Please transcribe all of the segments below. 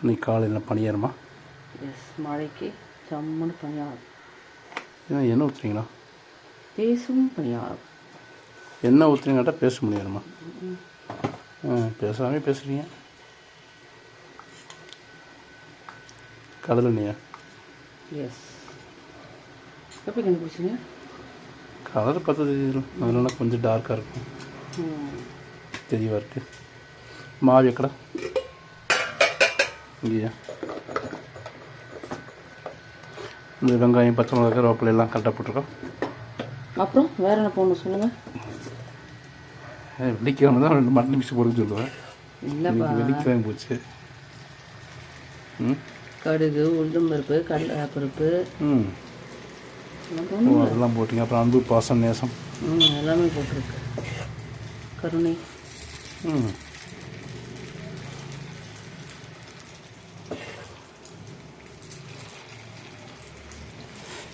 இன்னைக்கு காலையில் பணியாரமா? எஸ் மழைக்கு ஜம்முன்னு பணியாரம். ஏன் என்ன ஊற்றுறீங்களா பேசும் பணியாரம். என்ன ஊற்றுறீங்கட்டா பேச முடியாதுமா பேசாமே பேசுகிறீங்க கடல் எண்ணெயா? எஸ் எப்படி கண்டுபிடிச்சிங்க? கலர் பார்த்து தெரியும் அதனால கொஞ்சம் டார்க்காக இருக்கும். ம். தெரியவா இருக்கு. மாவு எக்கடா? இங்கேயா. இந்த வெங்காயம் பச்சை மிளகாய் கருவேப்பிலை எல்லாம் கரெக்டாக போட்டிருக்கோம். அப்புறம் வேற என்ன போடணும் சொல்லுங்கள் வெள்ளிக்கிழமை தான் ரெண்டு மட்டன் மிக்ஸ் போடுன்னு சொல்லுவேன். இல்லைப்பா. இன்னைக்கு வெள்ளிக்கிழமை போச்சு. ம்? கடுகு உளுந்தம் பருப்பு கடலை பருப்பு அதெல்லாம் போட்டிங்க. அப்புறம் அன்பு பாசம் நேசம். ம் எல்லாமே போட்டிருக்கு. கருணை. ம்.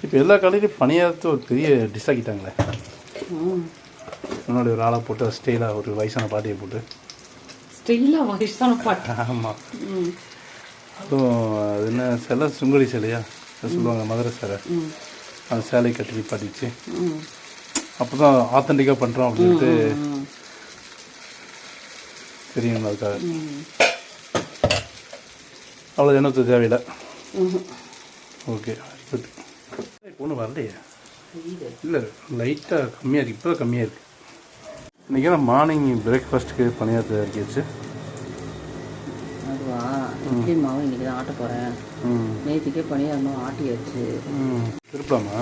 இப்போ எல்லா கடையிலையும் பணியாரத்தை ஒரு பெரிய டிஷ் ஆக்கிட்டாங்களே. முன்னாடி ஒரு ஆளை போட்டு ஸ்டைலாக ஒரு வயசான பாட்டியை போட்டு. ஸ்டெயிலாக வயசான பாட்டு. ஆமாம் அதுவும் அது என்ன சிலை சுங்கடி சிலையா? சொல்லுவாங்க மதுரை சிலை. அந்த சேலை கட்டி பாட்டிச்சு அப்போ தான் ஆத்தென்டிக்காக பண்ணுறோம் அப்படின்ட்டு தெரியும் அதுக்காக. அவ்வளோ எண்ணத்து தேவையில்லை. ஓகே குட் ஒன்றும் வரலையே. இல்லை லைட்டாக கம்மியாக இருக்குது இப்போ தான் கம்மியாக இருக்குது இன்றைக்கி நான் மார்னிங் பிரேக்ஃபாஸ்ட்டுக்கு பணியார் தயாரிக்கிச்சு அதுவா? இட்லி மாவு இன்னைக்கு தான் ஆட்ட போகிறேன் நேற்றுக்கே பணியாரணும் ஆட்டியாச்சு. ம். திருப்பலாமா?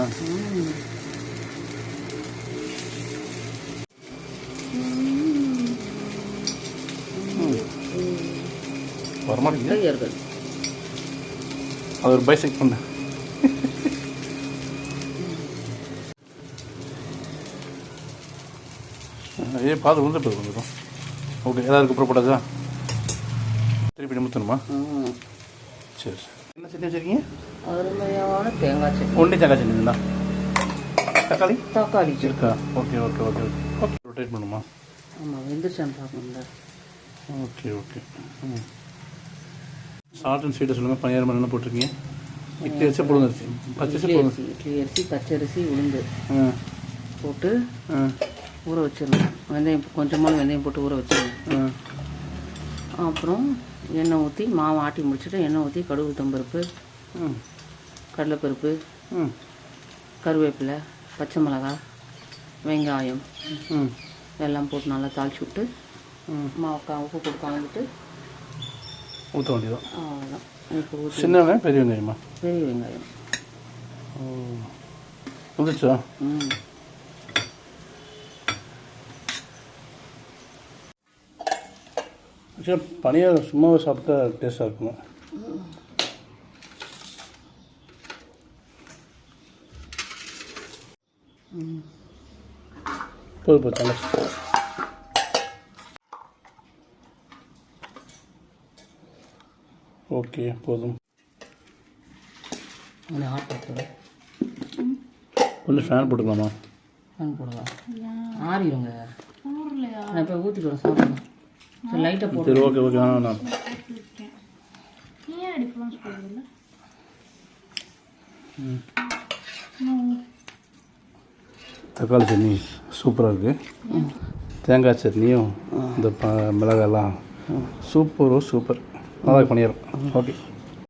வரமாட்டேங்குது அது ஒரு பைசைக் பண்ண. ஏ பார்த்து விழுந்துட்டு வந்துடும் ஓகே எல்லாருக்கும் போட்டாச்சா? திருப்பி நிமித்தணுமா? ம். சரி சரி. என்ன சட்னி வச்சுருக்கீங்க? அருமையான தேங்காய் சட்னி. ஒன்றி தேங்காய் சட்னிங்களா தக்காளி? தக்காளி இருக்கா? Okay okay okay okay. Okay rotate பண்ணுமா? ஆமாம் வெந்துருச்சான்னு பார்க்கணும்ல. Okay okay. ம். சால்ட் அண்ட் ஸ்வீட்டை சொல்லுங்கள் பனியாரம் என்ன போட்டிருக்கீங்க? இட்லி அரிசி புழுங்க அரிசி. பச்சை அரிசி இட்லி அரிசி. இட்லி அரிசி பச்சரிசி உளுந்து. ஆ போட்டு ஆ ஊற வச்சிடணும். வெந்தயம் கொஞ்சமான வெந்தயம் போட்டு ஊற வச்சிடணும். அப்புறம் எண்ணெய் ஊற்றி மாவு ஆட்டி முடிச்சுட்டு எண்ணெய் ஊற்றி கடுகு உளுத்தம்பருப்பு ம். கடலைப்பருப்பு ம். கருவேப்பிலை பச்சை மிளகாய் வெங்காயம் ம். எல்லாம் போட்டு நல்லா தாளிச்சு விட்டு ம். மாவு கா உப்பு போட்டு கலந்துட்டு ஊற்ற வேண்டியதான் அவ்வளோதான் இப்போ சின்ன வெங்காயம் பெரிய வெங்காயமா? பெரிய வெங்காயம். ஓ. வந்துச்சா ம். ஆக்சுவலாக பனியாரம் சும்மாவே சாப்பிட்டா டேஸ்ட்டாக இருக்குங்க போது போது நல்லா ஓகே போதும். கொஞ்சம் ஃபேன் போட்டுக்கலாமா? ஃபேன் போடலாம் ஆறிடுங்க. நான் இப்போ ஊற்றிட்டு வரேன் சரி லைட்டாக போட்டு சரி ஓகே ஓகே வேணாம் வேணாம். தக்காளி சட்னி சூப்பராக இருக்குது தேங்காய் சட்னியும் இந்த ப மிளகாயெல்லாம் சூப்பரோ சூப்பர். நல்லா பண்ணிடுறோம். ஓகே